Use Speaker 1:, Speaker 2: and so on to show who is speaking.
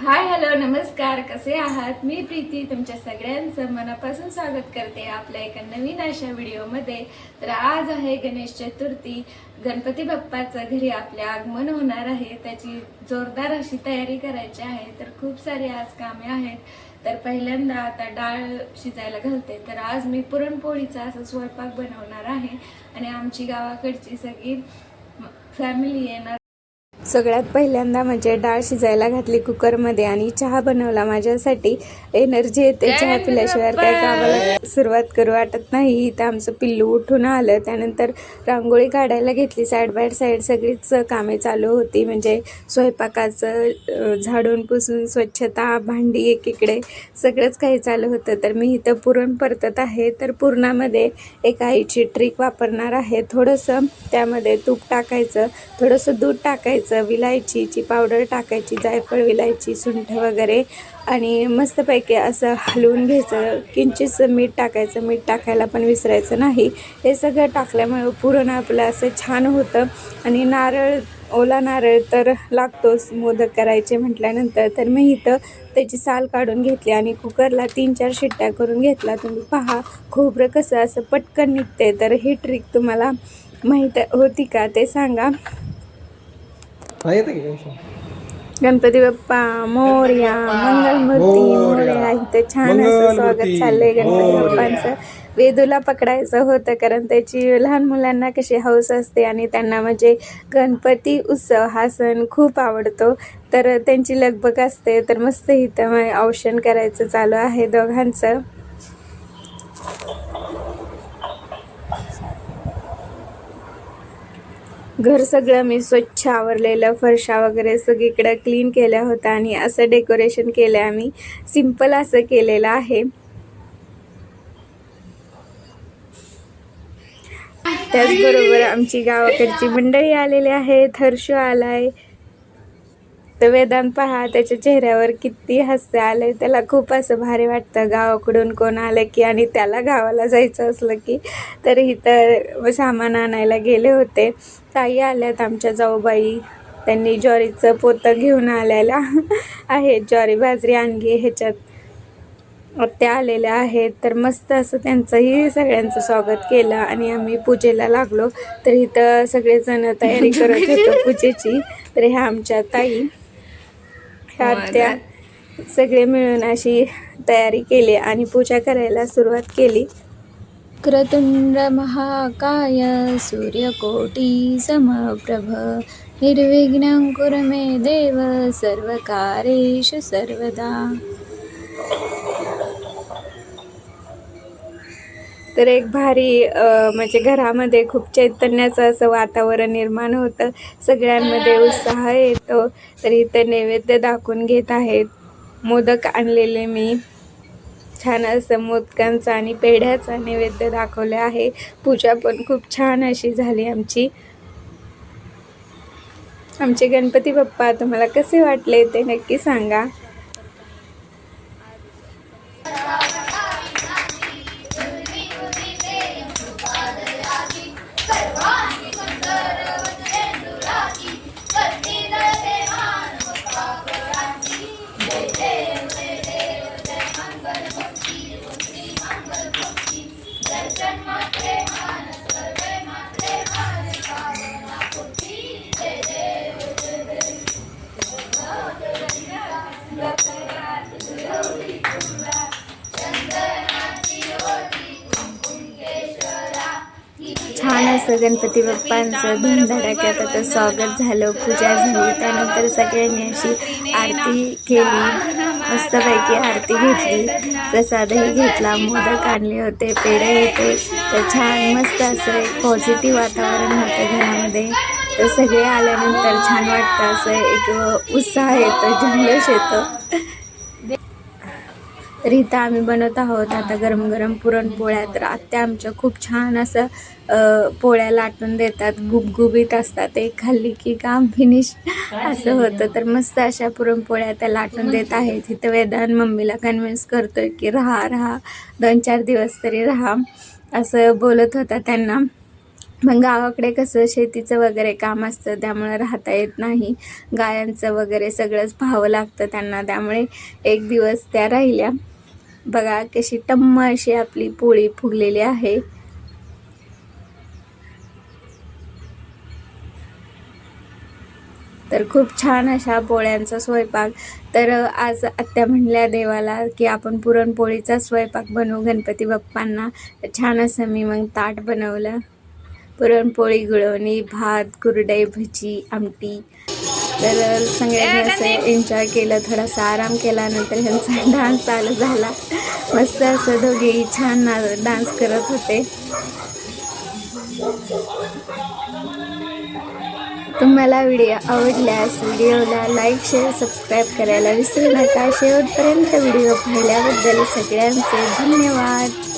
Speaker 1: Hi hello नमस्कार. कसे आहात? मी प्रीती. तुमच्या सगळ्यांचं मनापासून स्वागत करते आपल्या एका नवीन अशा व्हिडिओमध्ये. तर आज आहे गणेश चतुर्थी. गणपती बाप्पाचं घरी आपले आगमन होणार आहे. त्याची जोरदार अशी तयारी करायची आहे. तर खूप सारी आज कामे आहेत. तर पहिल्यांदा आता डाळ शिजायला घालते. तर आज मी पुरणपोळीचा असं स्वयंपाक बनवणार आहे. आणि आमची गावाकडची सगळी फॅमिली येणार सगळ्यात पहिल्यांदा म्हणजे डाळ शिजायला घातली कुकरमध्ये आणि चहा बनवला माझ्यासाठी. एनर्जी येते चहा पिल्याशिवाय काय कामाला सुरुवात करू वाटत नाही. इथं आमचं पिल्लू उठून आलं. त्यानंतर रांगोळी काढायला घेतली. साईड बाय साईड सगळीच कामे चालू होती. म्हणजे स्वयंपाकाचं झाडून पुसून स्वच्छता भांडी एकीकडे सगळंच काही चालू होतं. तर मी इथं पुरण परतत आहे. तर पुरणामध्ये एक आईची ट्रिक वापरणार आहे. थोडंसं त्यामध्ये तूप टाकायचं. थोडंसं दूध टाकायचं. विलायचीची पावडर टाकायची जायफळ विलायची सुंठ वगैरे. आणि मस्तपैकी असं हलवून घ्यायचं. किंचितसं मीठ टाकायचं. मीठ टाकायला पण विसरायचं नाही. हे सगळं टाकल्यामुळे पुरण आपलं असं छान होतं. आणि नारळ ओला नारळ तर लागतोच. मोदक करायचे म्हटल्यानंतर तर मी इथं त्याची साल काढून घेतली आणि कुकरला तीन चार शिट्ट्या करून घेतला तुम्ही पहा खोबरं कसं असं पटकन निघते तर ही ट्रिक तुम्हाला माहीत होती का ते सांगा.
Speaker 2: हा येतं की काय?
Speaker 1: गणपती बाप्पा मोर्या मंगलमूर्ती मोर्या इथं छान असं स्वागत चाललंय गणपती. बाप्पांचं. वेदूला पकडायचं होतं कारण त्याची लहान मुलांना कशी हौस असते आणि त्यांना म्हणजे गणपती उत्सव हा सण खूप आवडतो. तर त्यांची लगबग असते तर मस्त इथं औषण करायचं चालू आहे दोघांचं. घर सगळं मी स्वच्छ आवरलेलं फरशा वगैरे सगळीकडं क्लीन केल्या होत्या आणि असं डेकोरेशन केलं आम्ही. सिंपल असं केलेलं आहे. त्याचबरोबर आमची गावाकडची मंडळी आलेली आहेत. आला आलाय. तर वेदांत पहा त्याच्या चेहऱ्यावर किती हास्य आलंय त्याला खूप असं भारी वाटतं. गावाकडून कोण आलं की आणि त्याला गावाला जायचं असलं की तर इथं सामान आणायला गेले होते. ताई आल्यात आमच्या जाऊबाई. त्यांनी ज्वारीचं पोतं घेऊन आलेला आहे ज्वारी बाजरी आणली ह्याच्यात. त्या आलेल्या आहेत. तर मस्त असं त्यांचंही सगळ्यांचं स्वागत केलं आणि आम्ही पूजेला लागलो. तर इथं सगळेजण तयारी करत होतो पूजेची. तर ह्या आमच्या ताई. ह्या त्या सगळे मिळून अशी तयारी केली आणि पूजा करायला सुरुवात केली. क्रतुंड महाकाय सूर्यकोटी समप्रभ निर्विघ्नं कुरु मे देव सर्वकारेषु सर्वदा। तर एक भारी म्हणजे घरामध्ये खूप चैतन्याचं असं वातावरण निर्माण होतं. सगळ्यांमध्ये उत्साह येतो. तर इथे नैवेद्य दाखवून घेत आहेत. मोदक आणलेले मी. छान असं मोदकांचा आणि पेढ्याचा नैवेद्य दाखवले आहे. पूजा पण खूप छान अशी झाली आमची. आमचे गणपती बाप्पा तुम्हाला कसे वाटले ते नक्की सांगा. असं गणपती बाप्पांचं धूमधडाक्यात आता स्वागत झालं पूजा झाली. त्यानंतर सगळ्यांनी अशी आरती केली. मस्तपैकी आरती घेतली. प्रसादही घेतला. मोदक आणले होते पेढे होते तर छान मस्त असं एक पॉझिटिव्ह वातावरण होतं घरामध्ये. तर सगळे आल्यानंतर छान वाटतं असं एक उत्साह येतो जल्लोष येतो. तर इथं आम्ही बनवत आहोत. आता गरम गरम पुरणपोळ्या. तर आत्या आमच्या खूप छान असं पोळ्या लाटून देतात. गुबगुबीत असतात. एक खाल्ली की काम फिनिश असं होतं. तर मस्त अशा पुरणपोळ्या त्या लाटून देत आहेत. इथं वेदांत मम्मीला कन्व्हिन्स करतोय की राहा राहा. दोन चार दिवस तरी राहा. असं बोलत होता त्यांना. मग गावाकडे कसं शेतीचं वगैरे काम असतं. त्यामुळे राहता येत नाही. गायांचं वगैरे सगळंच पाहावं लागतं त्यांना. त्यामुळे एक दिवस त्या राहिल्या. बघा कशी टम्म अशी आपली पोळी फुगलेली आहे. तर खूप छान अशा पोळ्यांचा स्वयंपाक. तर आज आत्या म्हणल्या देवाला की आपण पुरणपोळीचा स्वयंपाक बनवू गणपती बाप्पांना. छान असं मी मग ताट बनवलं. पुरणपोळी गुळवणी भात कुरडई भजी आमटी. तर सगळ्यांनी असं एन्जॉय केलं थोडासा आराम केला नंतर ह्यांचा डान्स चालू झाला. मस्त असं दोघेही छान डान्स करत होते. तुम्हाला व्हिडिओ आवडल्यास व्हिडिओला लाईक शेअर सबस्क्राईब करायला विसरू नका. शेवटपर्यंत व्हिडिओ पाहिल्याबद्दल सगळ्यांचे धन्यवाद.